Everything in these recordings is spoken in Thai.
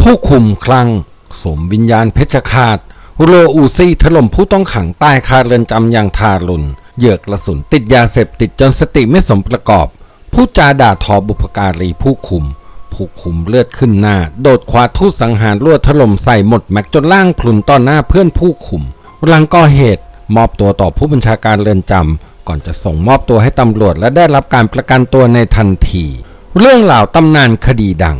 ผู้คุมคลัง สมวิญญาณเพชฌฆาตโรอูซี่ถล่มผู้ต้องขังใต้คาเรือนจำอย่างทารุณเหยือกกระสุนติดยาเสพติดจนสติไม่สมประกอบ ผู้จาด่าทอบุพการีผู้คุม ผู้คุมเลือดขึ้นหน้า โดดคว้าทูตสังหารลวดถล่มใส่หมดแม็กจนล่างพลุนต่อหน้าเพื่อนผู้คุมหลังก่อเหตุ มอบตัวต่อผู้บัญชาการเรือนจำก่อนจะส่งมอบตัวให้ตำรวจและได้รับการประกันตัวในทันที เรื่องราวตำนานคดีดัง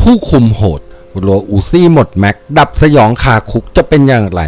ผู้คุมโหด โรอูซี่หมดแม็ก ดับสยองคาคุกจะเป็นอย่างไร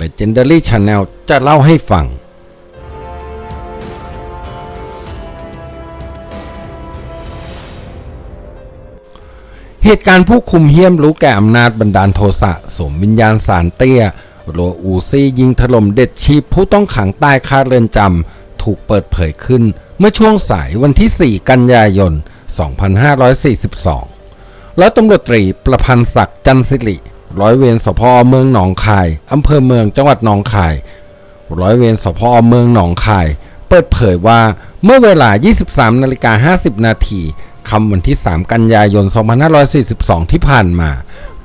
Legendary Channel จะเล่าให้ฟังเหตุการณ์ผู้คุมเฮี้ยมรู้แก่อำนาจบันดาลโทสะสมวิญญาณสารเตี้ยโรอูซี่ยิงถล่มเด็ดชีพผู้ต้องขังใต้คาเรือนจำถูกเปิดเผยขึ้น เมื่อช่วงสายวันที่ 4 กันยายน 2542 แล้วตำรวจตรีประพันธ์ศักดิ์จันทร์สิริร้อยเวรสพเมืองหนองคายอำเภอเมืองจังหวัดหนองคาย ร้อยเวรสพเมืองหนองคาย เปิดเผยว่าเมื่อเวลา 23นาฬิกา50 นาทีคำวันที่ 3 กันยายน 2542 ที่ผ่านมา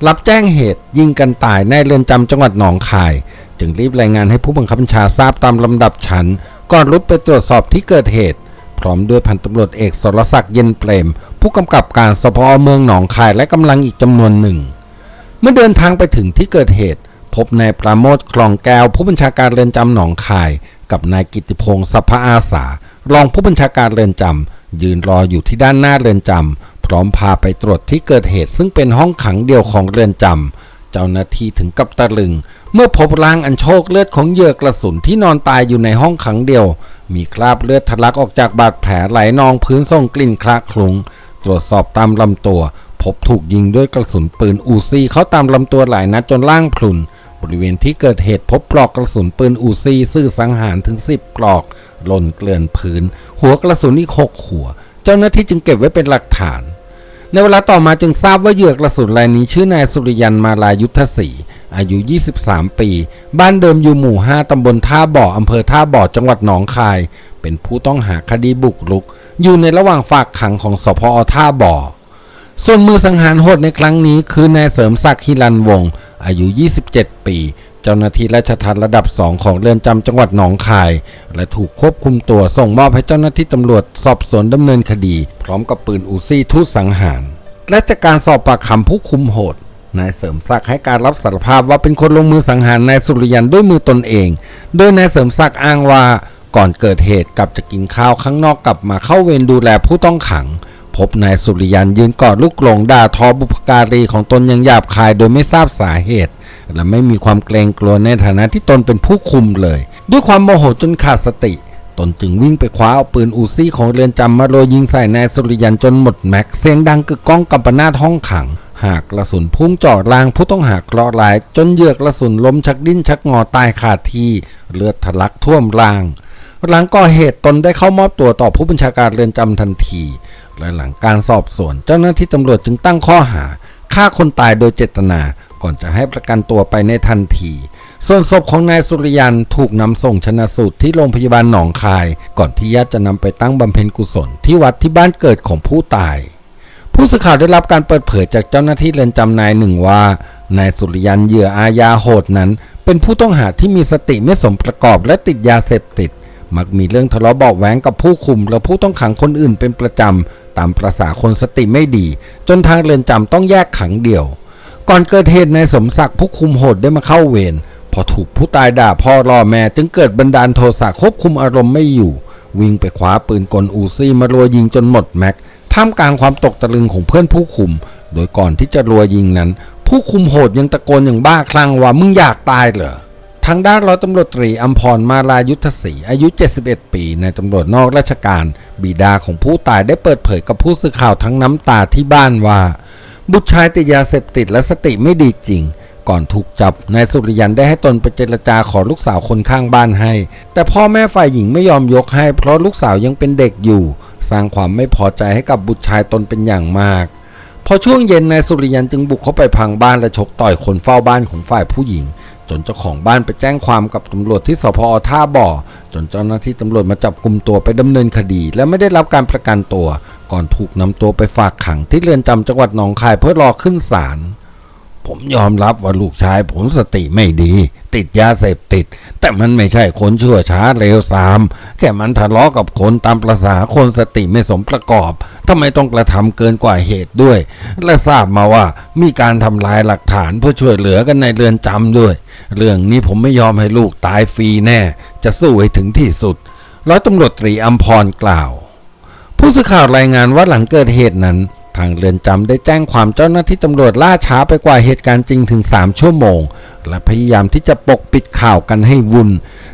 รับแจ้งเหตุยิงกันตายในเรือนจำจังหวัดหนองคาย จึงรีบรายงานให้ผู้บังคับบัญชาทราบตามลำดับชั้น ก่อนรุดไปตรวจสอบที่เกิดเหตุ พร้อมด้วยพันตำรวจเอกสรศักดิ์เย็นเปรม ผู้กำกับการสพเมืองหนองคายและกำลังอีกจำนวนหนึ่ง เมื่อเดินทางไปถึงที่เกิดเหตุ พบนายปราโมทคลองแก้ว ผู้บัญชาการเรือนจำหนองคาย กับนายกิติพงศ์สัพอาสา รองผู้บัญชาการเรือนจำยืนรออยู่ที่ด้านหน้าเรือนจำพร้อมพาไปตรวจที่เกิดเหตุซึ่งเป็นห้องขังเดียวของเรือนจำ เจ้าหน้าที่ถึงกับตะลึง เมื่อพบร่างอันโชคเลือดของเหยื่อกระสุนที่นอนตายอยู่ในห้องขังเดียว มีคราบเลือดทะลักออกจากบาดแผลไหลนองพื้นส่งกลิ่นคละคลุงตรวจสอบตามลำตัว พบถูกยิงด้วยกระสุนปืนอูซี่เข้าตามลำตัวหลายนัดจนล่างพลุน บริเวณที่เกิดเหตุพบปลอกกระสุนปืนอูซี่ซื่อสังหารถึง 10 ปลอกหล่นเกลื่อนพื้น หัวกระสุนอีกหกหัว เจ้าหน้าที่จึงเก็บไว้เป็นหลักฐาน ในเวลาต่อมาจึงทราบว่าเหยื่อกระสุนรายนี้ชื่อนายสุริยันมาลายุทธศรีอายุ 23 ปี บ้านเดิมอยู่หมู่ 5 ตำบลท่าบ่อ อำเภอท่าบ่อ จังหวัดหนองคาย เป็นผู้ต้องหาคดีบุกรุก อยู่ในระหว่างฝากขังของสพอท่าบ่อ ส่วนมือสังหารโหดในครั้งนี้คือนายเสริมศักดิ์ฮิรันวงศ์อายุ 27 ปี เจ้าหน้าที่ราชทัณฑ์ระดับ 2 ของเรือนจำจังหวัดหนองคาย และถูกควบคุมตัวส่งมอบให้เจ้าหน้าที่ตำรวจสอบสวนดำเนินคดี พร้อมกับปืนอูซี่ทุสังหาร และจากการสอบปากคำผู้คุมโหดนายเสริมศักดิ์ให้การรับสารภาพว่าเป็นคนลงมือสังหารนายสุริยันด้วยมือตนเอง โดยนายเสริมศักดิ์อ้างว่าก่อนเกิดเหตุกลับจะกินข้าวข้างนอกกลับมาเข้าเวรดูแลผู้ต้องขัง พบนายสุริยันยืนกอดลูกหลงด่าทอบุพการีของตนอยังหยาบคายโดยไม่ทราบสาเหตุ และไม่มีความเกรงกลัวในฐานะที่ตนเป็นผู้คุมเลย ด้วยความโมโหจนขาดสติ ตนจึงวิ่งไปคว้าเอาปืนอูซี่ของเรือนจำมาโรยยิงใส่นายสุริยันจนหมดแม็กเสียงดังกึกก้องกำปนาทห้องขัง หากกระสุนพุ่งเจาะลางผู้ต้องหาเคราะห์ร้าย จนเหยือกกระสุนล้มชักดิ้นชักงอตายคาดที่เลือดทะลักท่วมลางหลังก่อเหตุตนได้เข้ามอบตัวต่อผู้บัญชาการเรือนจำทันที และหลังการสอบสวน เจ้าหน้าที่ตำรวจจึงตั้งข้อหาฆ่าคนตายโดยเจตนา ก่อนจะให้ประกันตัวไปในทันที ส่วนศพของนายสุริยันถูกนำส่งชนะสูตรที่โรงพยาบาลหนองคาย ก่อนที่ญาติจะนำไปตั้งบำเพ็ญกุศลที่วัดที่บ้านเกิดของผู้ตาย ผู้สื่อข่าวได้รับการเปิดเผยจากเจ้าหน้าที่เรือนจำนายหนึ่งว่านายสุริยันเหยื่ออาญาโหดนั้น เป็นผู้ต้องหาที่มีสติไม่สมประกอบและติดยาเสพติด มักมีเรื่องทะเลาะเบาะแว้งกับผู้คุมและผู้ต้องขังคนอื่นเป็นประจำ ตามประษาคนสติไม่ดี จนทางเรือนจำต้องแยกขังเดี่ยว ก่อนเกิดเหตุนายสมศักดิ์ผู้คุมโหดได้มาเข้าเวรพอถูกผู้ตายด่าพ่อรอแม่จึงเกิดบันดาลโทสะควบคุมอารมณ์ไม่อยู่ วิ่งไปคว้าปืนกลอูซี่มารัวยิงจนหมดแม็กท่ามกลางความตกตะลึงของเพื่อนผู้คุม โดยก่อนที่จะรัวยิงนั้น ผู้คุมโหดยังตะโกนอย่างบ้าคลั่งว่ามึงอยากตายเหรอ ทางด้านร้อยตำรวจตรีอัมพรมาลายุทธศรีอายุ 71 ปีในตำรวจนอกราชการ บิดาของผู้ตายได้เปิดเผยกับผู้สื่อข่าวทั้งน้ำตาที่บ้านว่า บุตรชายติดยาเสพติดและสติไม่ดีจริง ก่อนถูกจับนายสุริยันได้ให้ตนไปเจรจาขอลูกสาวคนข้างบ้านให้ แต่พ่อแม่ฝ่ายหญิงไม่ยอมยกให้ เพราะลูกสาวยังเป็นเด็กอยู่ สร้างความไม่พอใจให้กับบุตรชายตนเป็นอย่างมากพอช่วงเย็นนายสุริยันจึงบุกเข้าไปพังบ้านและชกต่อยคนเฝ้าบ้านของฝ่ายผู้หญิง จนเจ้าของบ้านไปแจ้งความกับตำรวจที่สพอท่าบ่อ จนเจ้าหน้าที่ตำรวจมาจับกลุ่มตัวไปดำเนินคดี และไม่ได้รับการประกันตัว ก่อนถูกนำตัวไปฝากขังที่เรือนจำจังหวัดหนองคายเพื่อรอขึ้นศาล ผมยอมรับว่าลูกชายผมสติไม่ดี ติดยาเสพติด แต่มันไม่ใช่คนชั่วช้าเลวทราม แค่มันทะเลาะกับคนตามประษาคนสติไม่สมประกอบทำไมต้องกระทำเกินกว่าเหตุด้วย และทราบมาว่ามีการทำลายหลักฐานเพื่อช่วยเหลือกันในเรือนจำด้วย เรื่องนี้ผมไม่ยอมให้ลูกตายฟรีแน่ จะสู้ให้ถึงที่สุดร้อยตำรวจตรีอัมพรกล่าว ผู้สื่อข่าวรายงานว่าหลังเกิดเหตุนั้น ทางเรือนจำได้แจ้งความเจ้าหน้าที่ตำรวจล่าช้าไปกว่าเหตุการณ์จริงถึง 3 ชั่วโมง และพยายามที่จะปกปิดข่าวกันให้วุ่น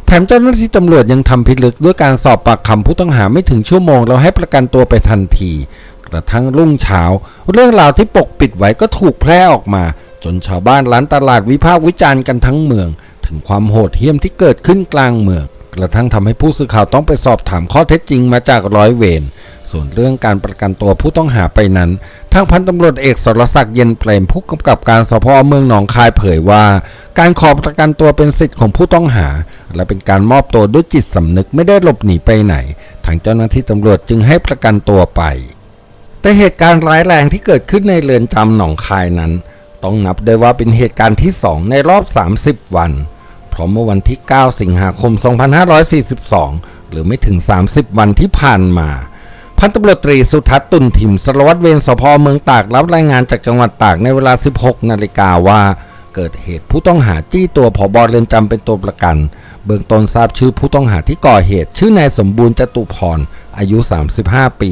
แถมเจ้าหน้าที่ตำรวจยังทำพิลึกด้วยการสอบปากคำผู้ต้องหาไม่ถึงชั่วโมง แล้วให้ประกันตัวไปทันที กระทั่งรุ่งเช้า เรื่องราวที่ปกปิดไว้ก็ถูกแพร่ออกมา จนชาวบ้านร้านตลาดวิพากษ์วิจารณ์กันทั้งเมือง ถึงความโหดเหี้ยมที่เกิดขึ้นกลางเมือง กระทั่งทำให้ผู้สื่อข่าวต้องไปสอบถามข้อเท็จจริงมาจากร้อยเวรส่วนเรื่องการประกันตัวผู้ต้องหาไปนั้น ทางพันตำรวจเอกสรศักดิ์เย็นเปรมผู้กำกับการสพเมืองหนองคายเผยว่า การขอประกันตัวเป็นสิทธิ์ของผู้ต้องหา และเป็นการมอบตัวด้วยจิตสำนึกไม่ได้หลบหนีไปไหน ทางเจ้าหน้าที่ตำรวจจึงให้ประกันตัวไป แต่เหตุการณ์ร้ายแรงที่เกิดขึ้นในเรือนจำหนองคายนั้น ต้องนับได้ว่าเป็นเหตุการณ์ที่2ในรอบ 30 วัน เพราะเมื่อวันที่ 9 สิงหาคม 2542 หรือไม่ถึง 30 วันที่ผ่านมา พันตำรวจตรีสุทัศน์ตุนทิมสารวัตรเวรสพเมืองตากรับรายงานจากจังหวัดตากในเวลา 16 นาฬิกาว่าเกิดเหตุผู้ต้องหาจี้ตัวผบเรือนจำเป็นตัวประกัน เบื้องต้นทราบชื่อผู้ต้องหาที่ก่อเหตุ ชื่อนายสมบูรณ์จตุพร อายุ 35 ปี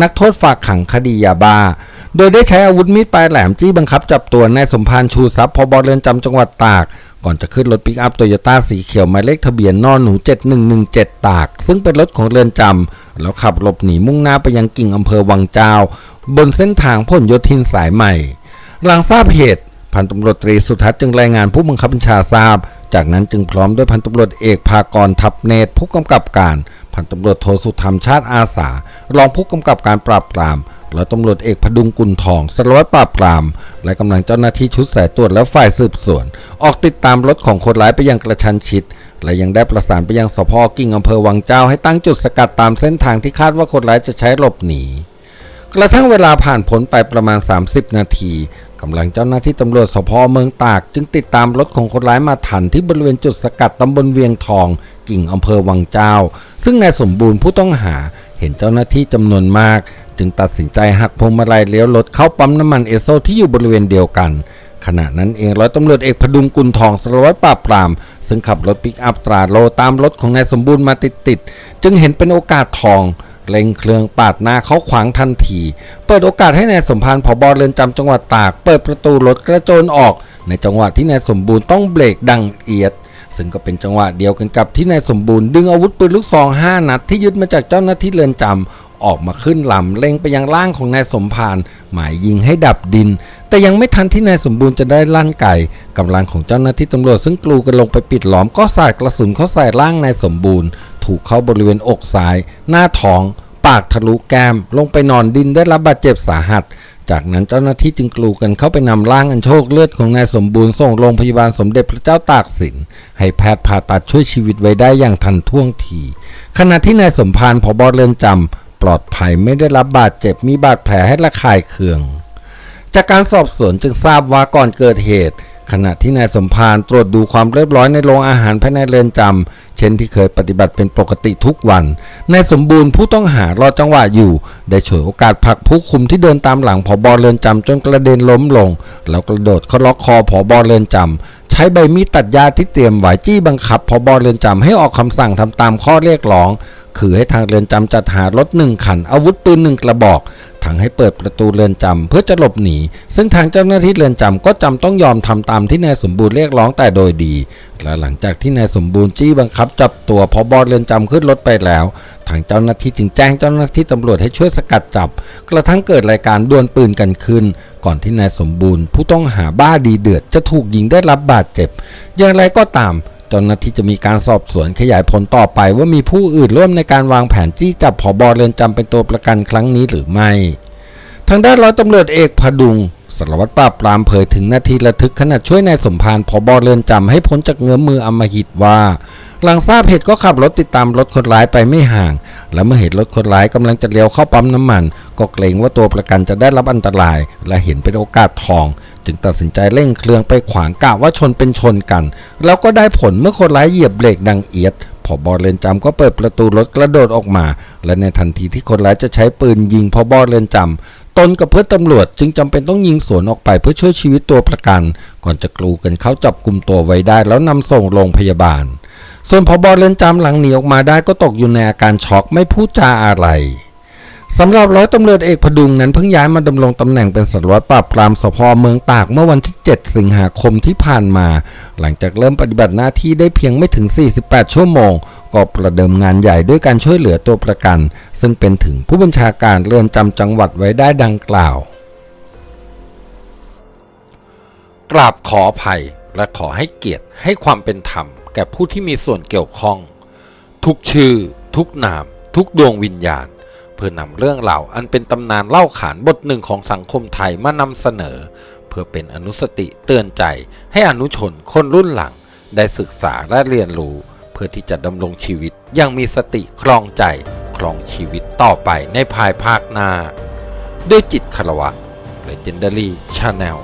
นักโทษฝากขังคดียาบ้า โดยได้ใช้อาวุธมีดปลายแหลมจี้บังคับจับตัวนายสมพานชูทรัพย์พบเรือนจำจังหวัดตาก ก่อนจะขึ้นรถปิกอัพโตโยต้าสีเขียวหมายเลขทะเบียนนอนหนู 7117 ตาก ซึ่งเป็นรถของเรือนจำแล้วขับหลบหนีมุ่งหน้าไปยังกิ่งอำเภอวังเจ้า บนเส้นทางพหลโยธินสายใหม่ หลังทราบเหตุพันตำรวจตรีสุทัศน์จึงรายงานผู้บังคับบัญชาทราบ จากนั้นจึงพร้อมด้วยพันตำรวจเอกภากรทับเนตรผู้กำกับการ พันตำรวจโทสุธรรมชาติอาสารองผู้กำกับการปราบปรามและตำรวจเอกพดุงกุลทองสารวัตรปราบปราม และกำลังเจ้าหน้าที่ชุดสายตรวจและฝ่ายสืบสวน ออกติดตามรถของคนร้ายไปยังกระชันชิด และยังได้ประสานไปยังสพกิ่งอำเภอวังเจ้าให้ตั้งจุดสกัดตามเส้นทางที่คาดว่าคนร้ายจะใช้หลบหนีกระทั่งเวลาผ่านพ้นไปประมาณ 30 นาทีกำลังเจ้าหน้าที่ตำรวจสพเมืองตาก จึงติดตามรถของคนร้ายมาทันที่บริเวณจุดสกัดตำบลเวียงทอง กิ่งอำเภอวังเจ้า ซึ่งนายสมบูรณ์ผู้ต้องหาเห็นเจ้าหน้าที่จำนวนมาก จึงตัดสินใจหักพวงมาลัยเลี้ยวรถเข้าปั๊มน้ำมันเอโซที่อยู่บริเวณเดียวกัน ขณะนั้นเองร้อยตำรวจเอกพดุงกุลทองสารวัตรปราบปราม ซึ่งขับรถปิกอัพตราโลตามรถของนายสมบูรณ์มาติดๆจึงเห็นเป็นโอกาสทองเล็งเครื่องปาดหน้าเขาขวางทันที เปิดโอกาสให้นายสมพานผบเรือนจำจังหวัดตาก เปิดประตูรถกระโจนออก ในจังหวะที่นายสมบูรณ์ต้องเบรกดังเอียด ซึ่งก็เป็นจังหวะเดียวกันกับที่นายสมบูรณ์ดึงอาวุธปืนลูกซอง 5 นัดที่ยึดมาจากเจ้าหน้าที่เรือนจำ ออกมาขึ้นลำเล็งไปยังร่างของนายสมพานหมายยิงให้ดับดิน แต่ยังไม่ทันที่นายสมบูรณ์จะได้ลั่นไก่กำลังของเจ้าหน้าที่ตำรวจซึ่งกลูกันลงไปปิดล้อมก็สาดกระสุนเข้าใส่ร่างนายสมบูรณ์ ถูกเข้าบริเวณอกซ้าย หน้าท้อง ปากทะลุแก้ม ลงไปนอนดินได้รับบาดเจ็บสาหัสจากนั้นเจ้าหน้าที่จึงกลูกันเข้าไปนำร่างอันโชคเลือดของนายสมบูรณ์ส่งโรงพยาบาลสมเด็จพระเจ้าตากสิน ให้แพทย์ผ่าตัดช่วยชีวิตไว้ได้อย่างทันท่วงที ขณะที่นายสมพานผบเรือนจำ ปลอดภัยไม่ได้รับบาดเจ็บมีบาดแผลให้ระคายเคือง จากการสอบสวนจึงทราบว่าก่อนเกิดเหตุ ขณะที่นายสมพานตรวจดูความเรียบร้อยในโรงอาหารภายในเรือนจำเช่นที่เคยปฏิบัติเป็นปกติทุกวันนายสมบูรณ์ผู้ต้องหารอจังหวะอยู่ ได้ฉวยโอกาสผลักผู้คุมที่เดินตามหลังผบเรือนจำจนกระเด็นล้มลง แล้วกระโดดเข้าล็อกคอผบเรือนจำใช้ใบมีดตัดหญ้าที่เตรียมไว้จี้บังคับผบเรือนจำให้ออกคำสั่งทำตามข้อเรียกร้อง คือให้ทางเรือนจำจัดหารถหนึ่งคัน อาวุธปืนหนึ่งกระบอกทั้งให้เปิดประตูเรือนจำเพื่อจะหลบหนี ซึ่งทางเจ้าหน้าที่เรือนจำก็จำต้องยอมทำตามที่นายสมบูรณ์เรียกร้องแต่โดยดี และหลังจากที่นายสมบูรณ์จี้บังคับจับตัวพบเรือนจำขึ้นรถไปแล้ว ทางเจ้าหน้าที่จึงแจ้งเจ้าหน้าที่ตำรวจให้ช่วยสกัดจับ กระทั่งเกิดรายการดวลปืนกันขึ้น ก่อนที่นายสมบูรณ์ ผู้ต้องหาบ้าดีเดือดจะถูกยิงได้รับบาดเจ็บ อย่างไรก็ตาม จ้าหน้าที่จะมีการสอบสวนขยายผลต่อไปว่ามีผู้อื่นร่วมในการวางแผนจี้จับผอบเรือนจำเป็นตัวประกันครั้งนี้หรือไม่ ทางด้านร้อยตำรวจเอกพดุงสารวัตรปราบปรามเผยถึงนาทีระทึกขณะช่วยนายสมพานพบเรือนจำให้พ้นจากเงื้อมมืออมหิตว่า หลังทราบเหตุก็ขับรถติดตามรถคนร้ายไปไม่ห่าง และเมื่อเห็นรถคนร้ายกำลังจะเลี้ยวเข้าปั๊มน้ำมัน ก็เกรงว่าตัวประกันจะได้รับอันตราย และเห็นเป็นโอกาสทอง จึงตัดสินใจเร่งเครื่องไปขวางกะว่าชนเป็นชนกัน แล้วก็ได้ผลเมื่อคนร้ายเหยียบเบรกดังเอียด ผอบอเรือนจำก็เปิดประตูรถกระโดดออกมา และในทันทีที่คนร้ายจะใช้ปืนยิงผอบอเรือนจำตนกับเพื่อนตำรวจจึงจำเป็นต้องยิงสวนออกไปเพื่อช่วยชีวิตตัวประกัน ก่อนจะกลูกันเข้าจับกลุ่มตัวไว้ได้แล้วนำส่งโรงพยาบาล ส่วนพอบอเรือนจำหลังหนีออกมาได้ก็ตกอยู่ในอาการช็อกไม่พูดจาอะไร สำหรับร้อยตำรวจเอกพดุงนั้นเพิ่งย้ายมาดำรงตำแหน่งเป็นสารวัตรปราบปรามสพเมืองตากเมื่อวันที่ 7 สิงหาคมที่ผ่านมา หลังจากเริ่มปฏิบัติหน้าที่ได้เพียงไม่ถึง 48 ชั่วโมง ก็ประเดิมงานใหญ่ด้วยการช่วยเหลือตัวประกัน ซึ่งเป็นถึงผู้บัญชาการเรือนจำจังหวัดไว้ได้ดังกล่าว กราบขออภัยและขอให้เกียรติให้ความเป็นธรรม แก่ผู้ที่มีส่วนเกี่ยวข้อง ทุกชื่อ ทุกนาม ทุกดวงวิญญาณ เพื่อนำเรื่องราอันเป็นตำนานเล่าขานบทหนึ่งของสังคมไทยมานำเสนอ เพื่อเป็นอนุสติเตือนใจให้อนุชนคนรุ่นหลัง ได้ศึกษาและเรียนรู้ เพื่อที่จะดำรงชีวิตอยังมีสติครองใจ ครองชีวิตต่อไปในภายภาคหน้า ด้วยจิตคารวะ Legendary Channel